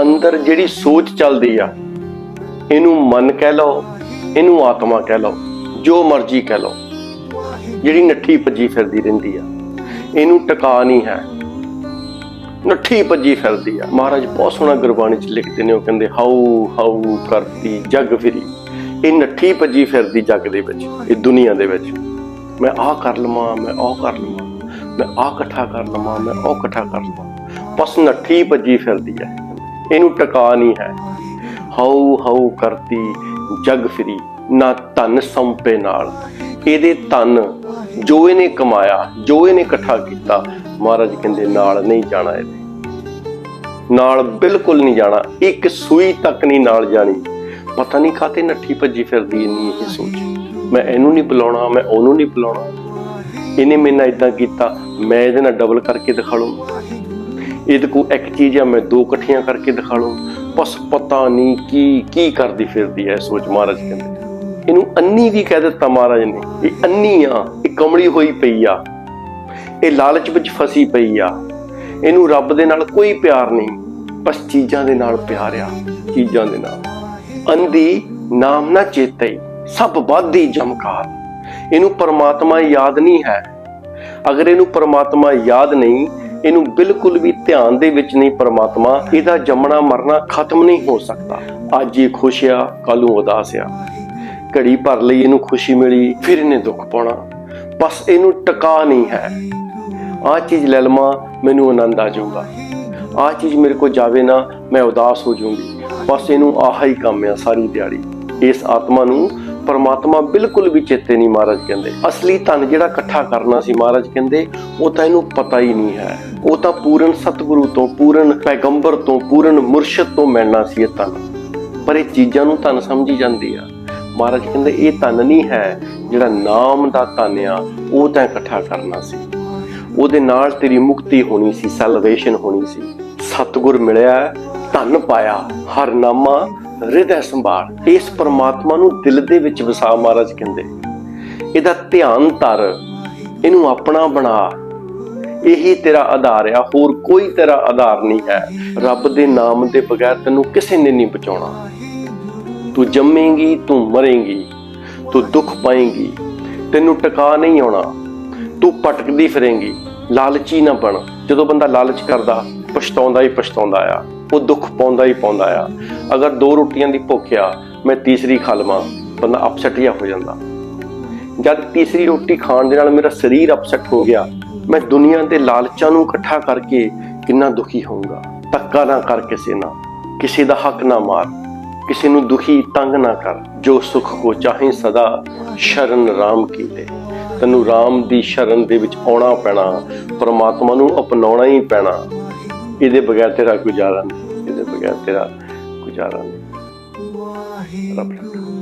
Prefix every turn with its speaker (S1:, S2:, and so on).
S1: ਅੰਦਰ ਜਿਹੜੀ ਸੋਚ ਚੱਲਦੀ ਆ, ਇਹਨੂੰ ਮਨ ਕਹਿ ਲਓ, ਇਹਨੂੰ ਆਤਮਾ ਕਹਿ ਲਓ, ਜੋ ਮਰਜ਼ੀ ਕਹਿ ਲਓ, ਜਿਹੜੀ ਨੱਠੀ ਭੱਜੀ ਫਿਰਦੀ ਰਹਿੰਦੀ ਆ, ਇਹਨੂੰ ਟਿਕਾ ਨਹੀਂ ਹੈ। ਨੱਠੀ ਭੱਜੀ ਫਿਰਦੀ ਆ। ਮਹਾਰਾਜ, ਬਹੁਤ ਸੋਹਣਾ ਗੁਰਬਾਣੀ ਚ ਲਿਖਦੇ ਨੇ, ਉਹ ਕਹਿੰਦੇ ਹਾਉ ਹਾਉ ਕਰਤੀ ਜਗ ਫਿਰੀ। ਇਹ ਨੱਠੀ ਭੱਜੀ ਫਿਰਦੀ ਜਗ ਦੇ ਵਿੱਚ, ਇਹ ਦੁਨੀਆ ਦੇ ਵਿੱਚ। ਮੈਂ ਆਹ ਕਰ ਲਵਾਂ, ਮੈਂ ਉਹ ਕਰ ਲਵਾਂ, ਮੈਂ ਆਹ ਇਕੱਠਾ ਕਰ ਲਵਾਂ, ਮੈਂ ਉਹ ਇਕੱਠਾ ਕਰ ਲਵਾਂ। ਬਸ ਨੱਠੀ ਭੱਜੀ ਫਿਰਦੀ ਹੈ ਇਹਨੂੰ ਟਿਕਾ ਨਹੀਂ ਹੈ। ਹਾਉ ਹਾਉ ਕਰਦੀ ਜਗ ਫਿਰੀ, ਨਾ ਧਨ ਸੰਪੇ ਨਾਲ। ਇਹਦੇ ਧਨ ਜੋ ਇਹਨੇ ਕਮਾਇਆ, ਜੋ ਇਹਨੇ ਇਕੱਠਾ ਕੀਤਾ, ਮਹਾਰਾਜ ਕਹਿੰਦੇ ਨਾਲ ਨਹੀਂ ਜਾਣਾ ਇਹਦੇ ਨਾਲ ਬਿਲਕੁਲ ਨਹੀਂ ਜਾਣਾ, ਇੱਕ ਸੂਈ ਤੱਕ ਨਹੀਂ ਨਾਲ ਜਾਣੀ। ਪਤਾ ਨਹੀਂ ਕਾਤੇ ਨੱਠੀ ਭੱਜੀ ਫਿਰਦੀ ਇੰਨੀ ਇਹ ਸੋਚ। ਮੈਂ ਇਹਨੂੰ ਨਹੀਂ ਬੁਲਾਉਣਾ, ਮੈਂ ਉਹਨੂੰ ਨਹੀਂ ਬੁਲਾਉਣਾ। ਇਹਨੇ ਮੇਰੇ ਨਾਲ ਇਦਾਂ ਕੀਤਾ, ਮੈਂ ਇਹਦੇ ਨਾਲ ਡਬਲ ਕਰਕੇ ਦਿਖਾ ਲੂੰ ਇਹਦੇ ਕੋ ਇੱਕ ਚੀਜ਼ ਆ, ਮੈਂ ਦੋ ਇਕੱਠੀਆਂ ਕਰਕੇ ਦਿਖਾ ਲੂੰ ਬਸ ਪਤਾ ਨਹੀਂ ਕੀ ਕੀ ਕਰਦੀ ਫਿਰਦੀ ਹੈ ਸੋਚ ਮਹਾਰਾਜ ਕਹਿੰਦੇ। ਇਹਨੂੰ ਅੰਨੀ ਵੀ ਕਹਿ ਦਿੱਤਾ ਮਹਾਰਾਜ ਨੇ, ਇਹ ਅੰਨੀ ਆ, ਇਹ ਕਮਲੀ ਹੋਈ ਪਈ ਆ। ਇਹ ਲਾਲਚ ਵਿੱਚ ਫਸੀ ਪਈ ਆ। ਇਹਨੂੰ ਰੱਬ ਦੇ ਨਾਲ ਕੋਈ ਪਿਆਰ ਨਹੀਂ, ਬਸ ਚੀਜ਼ਾਂ ਦੇ ਨਾਲ ਪਿਆਰ ਆ, ਚੀਜ਼ਾਂ ਦੇ ਨਾਲ। ਅੰਧੀ ਨਾਮ ਨਾ ਚੇਤਈ ਸਭ ਬਾਦੀ ਜਮਕਾਰ। ਇਹਨੂੰ ਪਰਮਾਤਮਾ ਯਾਦ ਨਹੀਂ ਹੈ। ਅਗਰ ਇਹਨੂੰ ਪਰਮਾਤਮਾ ਯਾਦ ਨਹੀਂ ਇਹਨੂੰ ਬਿਲਕੁਲ ਵੀ ਧਿਆਨ ਦੇ ਵਿੱਚ ਨਹੀਂ ਪਰਮਾਤਮਾ, ਇਹਦਾ ਜੰਮਣਾ ਮਰਨਾ ਖਤਮ ਨਹੀਂ ਹੋ ਸਕਦਾ। ਅੱਜ ਇਹ ਖੁਸ਼ ਆ ਕੱਲ ਨੂੰ ਉਦਾਸ ਆ। ਘੜੀ ਭਰ ਲਈ ਇਹਨੂੰ ਖੁਸ਼ੀ ਮਿਲੀ, ਫਿਰ ਇਹਨੇ ਦੁੱਖ ਪਾਉਣਾ। ਬਸ ਇਹਨੂੰ ਟਿਕਾ ਨਹੀਂ ਹੈ। ਆਹ ਚੀਜ਼ ਲੈ ਲਵਾਂ, ਮੈਨੂੰ ਆਨੰਦ ਆ ਜਾਊਗਾ। ਆਹ ਚੀਜ਼ ਮੇਰੇ ਕੋਲ ਜਾਵੇ ਨਾ, ਮੈਂ ਉਦਾਸ ਹੋ ਜਾਊਂਗੀ। ਬਸ ਇਹਨੂੰ ਆਹਾ ਹੀ ਕੰਮ ਆ, ਸਾਰੀ ਦਿਹਾੜੀ। ਇਸ ਆਤਮਾ ਨੂੰ ਪਰਮਾਤਮਾ ਬਿਲਕੁਲ ਵੀ ਚੇਤੇ ਨਹੀਂ ਮਹਾਰਾਜ ਕਹਿੰਦੇ। ਅਸਲੀ ਧਨ ਜਿਹੜਾ ਇਕੱਠਾ ਕਰਨਾ ਸੀ ਮਹਾਰਾਜ ਕਹਿੰਦੇ, ਉਹ ਤਾਂ ਇਹਨੂੰ ਪਤਾ ਹੀ ਨਹੀਂ ਹੈ। ਉਹ ਤਾਂ ਪੂਰਨ ਸਤਿਗੁਰੂ ਤੋਂ, ਪੂਰਨ ਪੈਗੰਬਰ ਤੋਂ, ਪੂਰਨ ਮੁਰਸ਼ਿਦ ਤੋਂ ਮਿਲਣਾ ਸੀ ਇਹ ਧਨ। ਪਰ ਇਹ ਚੀਜ਼ਾਂ ਨੂੰ ਧਨ ਸਮਝੀ ਜਾਂਦੀ ਆ। ਮਹਾਰਾਜ ਕਹਿੰਦੇ, ਇਹ ਧਨ ਨਹੀਂ ਹੈ ਜਿਹੜਾ ਨਾਮ ਦਾ ਧਨ ਆ, ਉਹ ਤਾਂ ਇਕੱਠਾ ਕਰਨਾ ਸੀ। ਉਹਦੇ ਨਾਲ ਤੇਰੀ ਮੁਕਤੀ ਹੋਣੀ ਸੀ ਸੈਲਵੇਸ਼ਨ ਹੋਣੀ ਸੀ। ਸਤਿਗੁਰ ਮਿਲਿਆ, ਧਨ ਪਾਇਆ, ਹਰ ਨਾਮਾ ਹਿਰਦੈ ਸੰਭਾਲ, ਇਸ ਪਰਮਾਤਮਾ ਨੂੰ ਦਿਲ ਦੇ ਵਿੱਚ ਵਸਾ ਮਹਾਰਾਜ ਕਹਿੰਦੇ। ਇਹਦਾ ਧਿਆਨ ਧਰ, ਇਹਨੂੰ ਆਪਣਾ ਬਣਾ। ਇਹੀ ਤੇਰਾ ਆਧਾਰ ਆ, ਹੋਰ ਕੋਈ ਤੇਰਾ ਆਧਾਰ ਨਹੀਂ ਹੈ। ਰੱਬ ਦੇ ਨਾਮ ਦੇ ਬਗੈਰ ਤੈਨੂੰ ਕਿਸੇ ਨੇ ਨਹੀਂ ਬਚਾਉਣਾ। ਤੂੰ ਜੰਮੇਂਗੀ, ਤੂੰ ਮਰੇਂਗੀ, ਤੂੰ ਦੁੱਖ ਪਾਏਂਗੀ, ਤੈਨੂੰ ਟਿਕਾ ਨਹੀਂ ਆਉਣਾ। ਤੂੰ ਭਟਕਦੀ ਫਿਰੇਂਗੀ, ਲਾਲਚੀ ਨਾ ਬਣ। ਜਦੋਂ ਬੰਦਾ ਲਾਲਚ ਕਰਦਾ, ਪਛਤਾਉਂਦਾ ਹੀ ਪਛਤਾਉਂਦਾ ਆ। ਉਹ ਦੁੱਖ ਪਾਉਂਦਾ ਹੀ ਪਾਉਂਦਾ ਆ। ਅਗਰ ਦੋ ਰੋਟੀਆਂ ਦੀ ਭੁੱਖ ਆ, ਮੈਂ ਤੀਸਰੀ ਖਾ ਲਵਾਂ, ਬੰਦਾ ਅਪਸੈਟ ਜਿਹਾ ਹੋ ਜਾਂਦਾ। ਜਦ ਤੀਸਰੀ ਰੋਟੀ ਖਾਣ ਦੇ ਨਾਲ ਮੇਰਾ ਸਰੀਰ ਅਪਸੈਟ ਹੋ ਗਿਆ, ਮੈਂ ਦੁਨੀਆ ਦੇ ਲਾਲਚਾਂ ਨੂੰ ਇਕੱਠਾ ਕਰਕੇ ਕਿੰਨਾ ਦੁਖੀ ਹੋਊਂਗਾ। ਧੱਕਾ ਨਾ ਕਰ ਕਿਸੇ ਨਾਲ, ਕਿਸੇ ਦਾ ਹੱਕ ਨਾ ਮਾਰ, ਕਿਸੇ ਨੂੰ ਦੁਖੀ ਤੰਗ ਨਾ ਕਰ, ਜੋ ਸੁਖ ਕੋ ਚਾਹੇ ਸਦਾ, ਸ਼ਰਨ ਰਾਮ ਕੀ ਦੇ। ਤੈਨੂੰ ਰਾਮ ਦੀ ਸ਼ਰਨ ਦੇ ਵਿੱਚ ਆਉਣਾ ਪੈਣਾ, ਪਰਮਾਤਮਾ ਨੂੰ ਅਪਣਾਉਣਾ ਹੀ ਪੈਣਾ। ਇਹਦੇ ਬਗੈਰ ਤੇਰਾ ਗੁਜ਼ਾਰਾ ਨਹੀਂ ਇਹਦੇ ਬਗੈਰ ਤੇਰਾ ਗੁਜ਼ਾਰਾ ਨਹੀਂ। ਰੱਬ ਰੱਖਾ